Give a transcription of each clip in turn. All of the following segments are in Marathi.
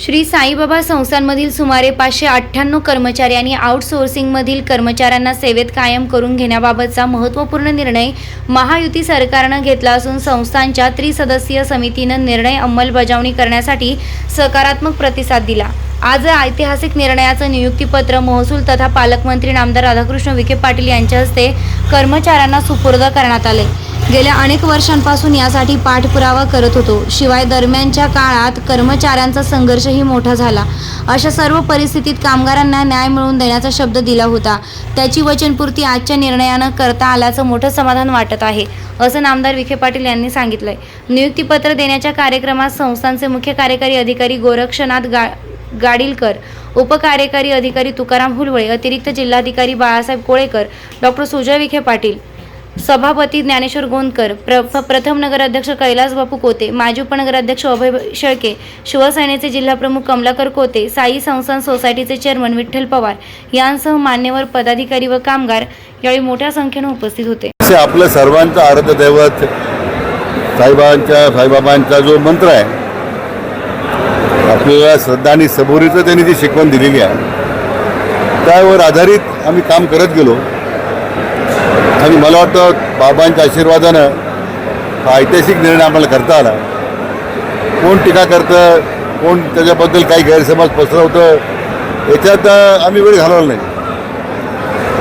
श्री साईबाबा संस्थांमधील सुमारे पाचशे अठ्ठ्याण्णव कर्मचारी आणि आउटसोर्सिंगमधील कर्मचाऱ्यांना सेवेत कायम करून घेण्याबाबतचा महत्त्वपूर्ण निर्णय महायुती सरकारनं घेतला असून संस्थांच्या त्रिसदस्यीय समितीनं निर्णय अंमलबजावणी करण्यासाठी सकारात्मक प्रतिसाद दिला. आज या ऐतिहासिक निर्णयाचं नियुक्तीपत्र महसूल तथा पालकमंत्री नामदार राधाकृष्ण विखे पाटील यांच्या हस्ते कर्मचाऱ्यांना सुपूर्द करण्यात आले. गेल्या अनेक वर्षांपासून यासाठी पाठपुरावा करत होतो. शिवाय दरम्यानच्या काळात कर्मचाऱ्यांचा संघर्षही मोठा झाला. अशा सर्व परिस्थितीत कामगारांना न्याय मिळवून देण्याचा शब्द दिला होता. त्याची वचनपूर्ती आजच्या निर्णयानं करता आल्याचं मोठं समाधान वाटत आहे असं नामदार विखे पाटील यांनी सांगितलंय. नियुक्तीपत्र देण्याच्या कार्यक्रमात संस्थांचे मुख्य कार्यकारी अधिकारी गोरक्षनाथ गा गाडीलकर उपकार्यकारी अधिकारी तुकाराम हुलवळे अतिरिक्त जिल्हाधिकारी बाळासाहेब कोळेकर डॉक्टर सुजय विखे पाटील सभापती ज्ञानेश्वर गोंदकर प्र प्रथम नगराध्यक्ष कैलास बापू कोते माजी उपनगराध्यक्ष अभय शेळके शिवसेनेचे जिल्हाप्रमुख कमलाकर कोते साई संस्थान सोसायटीचे चेअरमन विठ्ठल पवार यांसह मान्यवर पदाधिकारी व कामगार यावेळी मोठ्या संख्येनं उपस्थित होते. आपलं सर्वांचं आराध्य साईबाबांच्या साईबाबांचा जो मंत्र आहे आपल्याला श्रद्धा आणि सबुरीचं त्यांनी जी शिकवण दिलेली आहे. त्यावर आधारित आम्ही काम करत गेलो. आणि मला वाटतं बाबांच्या आशीर्वादानं हा ऐतिहासिक निर्णय आम्हाला करता आला. कोण टीका करतं कोण त्याच्याबद्दल काही गैरसमज पसरवतं याच्यात आम्ही वेळ घालवला नाही.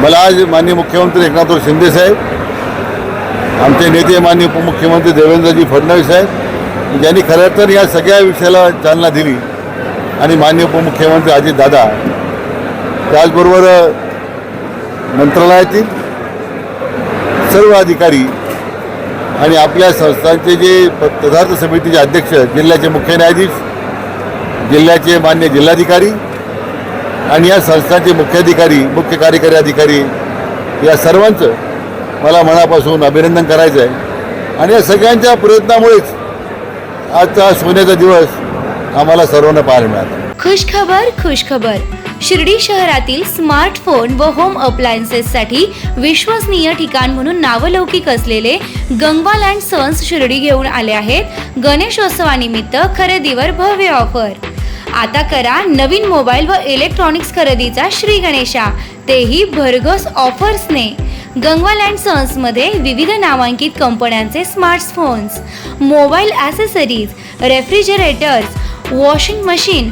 मला आज माननीय मुख्यमंत्री एकनाथराव शिंदे साहेब आमचे नेते माननीय उपमुख्यमंत्री देवेंद्रजी फडणवीस साहेब ज्यांनी खरं तर या सगळ्या विषयाला चालना दिली. आणि माननीय उपमुख्यमंत्री अजितदादा त्याचबरोबर मंत्रालयातील सर्व अधिकारी आणि आपल्या संस्थांचे जे प- पदार्थ समितीचे अध्यक्ष जिल्ह्याचे मुख्य न्यायाधीश जिल्ह्याचे मान्य जिल्हाधिकारी आणि या संस्थांचे मुख्याधिकारी मुख्य कार्यकारी अधिकारी या सर्वांचं मला मनापासून अभिनंदन करायचं आहे. आणि या सगळ्यांच्या प्रयत्नामुळेच आजचा सोन्याचा दिवस आम्हाला सर्वांना पाहायला मिळाला. खुशखबर खुशखबर. शिर्डी शहरातील स्मार्टफोन व होम अप्लायन्सेससाठी विश्वसनीय ठिकाण म्हणून नावलौकिक असलेले गंगवाल अँड सन्स शिर्डी घेऊन आले आहेत. गणेशोत्सवानिमित्त खरेदीवर भव्य ऑफर. आता करा नवीन मोबाईल व इलेक्ट्रॉनिक्स खरेदीचा श्री गणेशा. तेही भरघोस ऑफर्सने. गंगवाल अँड सन्समध्ये विविध नामांकित कंपन्यांचे smartphones mobile accessories refrigerators washing machine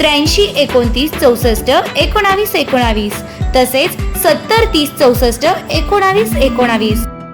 त्र्याऐंशी एकोणतीस चौसष्ट एकोणावीस एकोणावीस तसेच सत्तर तीस चौसष्ट एकोणावीस एकोणावीस.